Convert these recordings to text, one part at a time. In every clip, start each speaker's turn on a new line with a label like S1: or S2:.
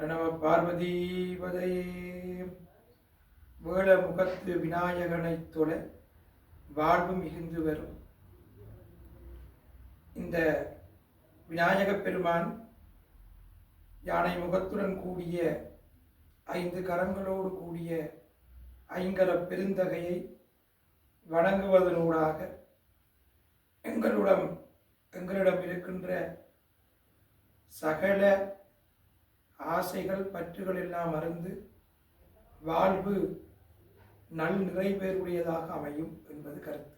S1: பிரணவ பார்வதீபதையே வேள முகத்து விநாயகனைத் தொட வாழ்வு மிகுந்து வரும். இந்த விநாயகப் பெருமான் யானை முகத்துடன் கூடிய ஐந்து கரங்களோடு கூடிய ஐங்கல பெருந்தகையை வணங்குவதனூடாக எங்களிடம் எங்களிடம் இருக்கின்ற சகல ஆசைகள் பற்றுகள் எல்லாம் அருந்து வாழ்வு நல் நிறைவேறுடையதாக அமையும் என்பது கருத்து.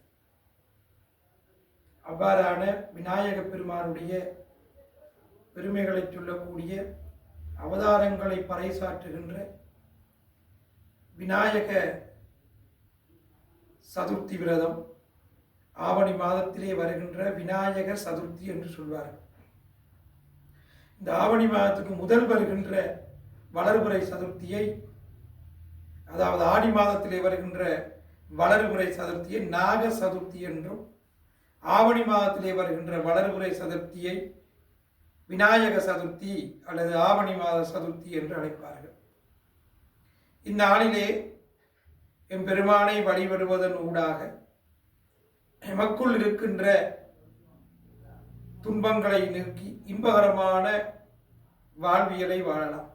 S1: அவ்வாறான விநாயக பெருமானுடைய பெருமைகளை சொல்லக்கூடிய அவதாரங்களை பறைசாற்றுகின்ற விநாயக சதுர்த்தி விரதம் ஆவணி மாதத்திலே வருகின்ற விநாயகர் சதுர்த்தி என்று சொல்வார்கள். இந்த ஆவணி மாதத்துக்கு முதல் வருகின்ற வளர்புரை சதுர்த்தியை அதாவது ஆடி மாதத்திலே வருகின்ற வளர்புரை சதுர்த்தியை நாக சதுர்த்தி என்றும் ஆவணி மாதத்திலே வருகின்ற வளர்புரை சதுர்த்தியை விநாயக சதுர்த்தி அல்லது ஆவணி மாத சதுர்த்தி என்று அழைப்பார்கள். இந்நாளிலே எம்பெருமானை வழிபடுவதன் ஊடாக மக்குள் இருக்கின்ற துன்பங்களை நிறுத்தி இன்பகரமான வாழ்வியலை வாழலாம்.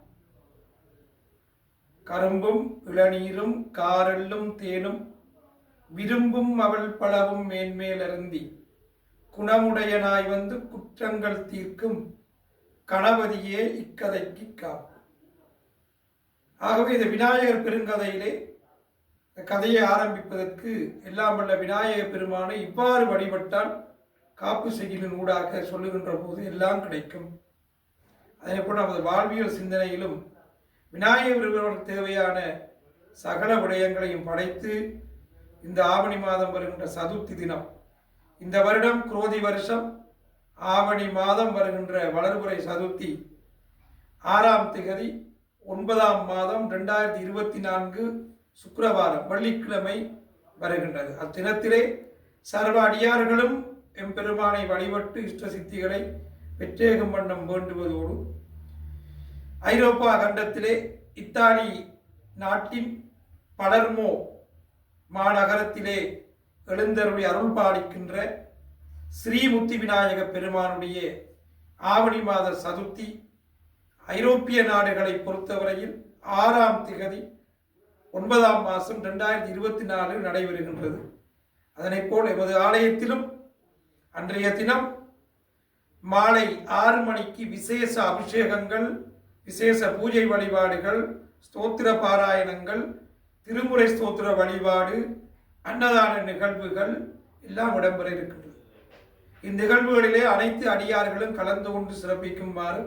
S1: கரும்பும் இளநீரும் காரெல்லும் தேனும் விரும்பும் அவள் பலவும் மேன்மேல் அருந்தி குணமுடையனாய் வந்து குற்றங்கள் தீர்க்கும் கணபதியே இக்கதைக்கு காப்பு. ஆகவே இந்த விநாயகர் பெருங்கதையிலே கதையை ஆரம்பிப்பதற்கு எல்லாம் வல்ல விநாயகர் பெருமானை இவ்வாறு வழிபட்டால் காப்பு செய்யுளின் ஊடாக சொல்லுகின்ற போது எல்லாம் கிடைக்கும். அதே போல நமது வாழ்வியல் சிந்தனையிலும் விநாயகர் தேவையான சகல விடயங்களையும் படைத்து இந்த ஆவணி மாதம் வருகின்ற சதுர்த்தி தினம் இந்த வருடம் குரோதி வருஷம் ஆவணி மாதம் வருகின்ற வளர்புரை சதுர்த்தி ஆறாம் திகதி ஒன்பதாம் மாதம் ரெண்டாயிரத்தி இருபத்தி நான்கு சுக்கரவாரம் வெள்ளிக்கிழமை வருகின்றது. அத்தினத்திலே சர்வ அடியார்களும் எம்பெருமானை வழிபட்டு இஷ்ட சித்திகளை வெற்றேகம் வண்ணம் வேண்டுவதோடு ஐரோப்பா கண்டத்திலே இத்தாலி நாட்டின் பலர்மோ மாநகரத்திலே எழுந்தருளி அருள் பாலிக்கின்ற ஸ்ரீமுத்தி விநாயக பெருமானுடைய ஆவணி மாத சதுர்த்தி ஐரோப்பிய நாடுகளை பொறுத்தவரையில் ஆறாம் திகதி ஒன்பதாம் மாதம் ரெண்டாயிரத்தி இருபத்தி நாலில் நடைபெறுகின்றது. அதனைப் போல் எமது ஆலயத்திலும் அன்றைய தினம் மாலை ஆறு மணிக்கு விசேஷ அபிஷேகங்கள் விசேஷ பூஜை வழிபாடுகள் ஸ்தோத்திர பாராயணங்கள் திருமுறை ஸ்தோத்திர வழிபாடு அன்னதான நிகழ்வுகள் எல்லாம் இடம்பெற இருக்கின்றது. இந்நிகழ்வுகளிலே அனைத்து அடியார்களும் கலந்து கொண்டு சிறப்பிக்குமாறு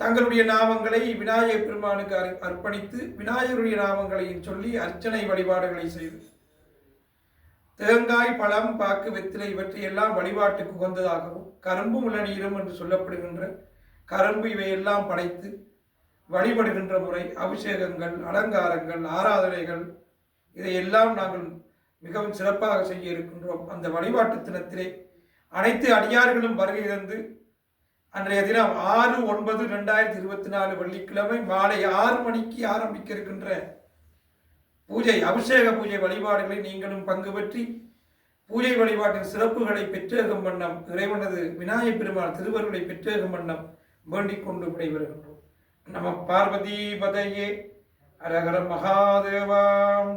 S1: தங்களுடைய நாமங்களை விநாயகர் பெருமானுக்கு அர்ப்பணித்து விநாயகருடைய நாமங்களையும் சொல்லி அர்ச்சனை வழிபாடுகளை செய்து தேங்காய் பழம் பாக்கு வெத்திலை இவற்றையெல்லாம் வழிபாட்டுக்கு உகந்ததாகவும் கரும்பும் இளநீரும் என்று சொல்லப்படுகின்ற கரும்பு இவையெல்லாம் படைத்து வழிபடுகின்ற முறை அபிஷேகங்கள் அலங்காரங்கள் ஆராதனைகள் இதையெல்லாம் நாங்கள் மிகவும் சிறப்பாக செய்ய இருக்கின்றோம். அந்த வழிபாட்டு தினத்திலே அனைத்து அடியார்களும் வருகை தந்து அன்றைய தினம் ஆறு ஒன்பது ரெண்டாயிரத்தி இருபத்தி நாலு வெள்ளிக்கிழமை மாலை ஆறு மணிக்கு ஆரம்பிக்க இருக்கின்ற பூஜை அபிஷேக பூஜை வழிபாடுகளை நீங்களும் பங்கு பற்றி பூஜை வழிபாட்டின் சிறப்புகளை பெற்றேகம் வண்ணம் இறைவனது விநாயகப் பெருமாள் திருவருளை பெற்றேகம் வண்ணம் வேண்டிக் கொண்டு விடைபெறுகின்றோம். நம பார்வதி பதையே அரகர மகாதேவாம்